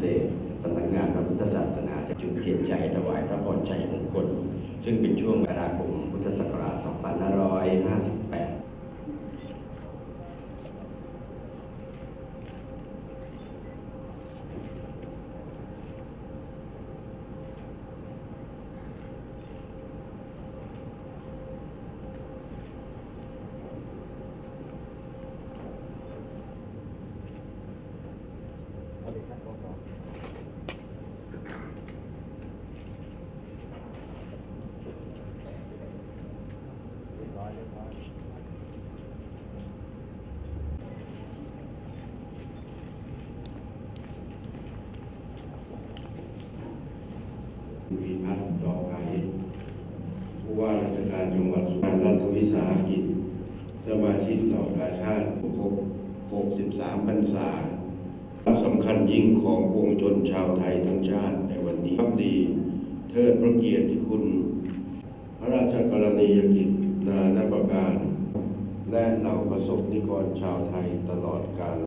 เศษสำนักงานพระพุทธศาสนาจะจุดเทียนใจถวายพระพรชัยมงคล ซึ่งเป็นช่วงเวลาคมพุทธศักราช 2558 มีพัฒน์ดอไผ่ผู้ว่าราชการจังหวัดสุพรรณรัฐวิสาหกิจ สมาชิกต่อกาชาติครบ63พรรษา สำคัญยิ่งของปวงชนชาวไทยทั้งชาติในวันนี้พักดีเทิดพระเกียรติคุณ พระราชกรณียกิจนานาประการ และเหล่าประสบนิกรชาวไทยตลอดกาล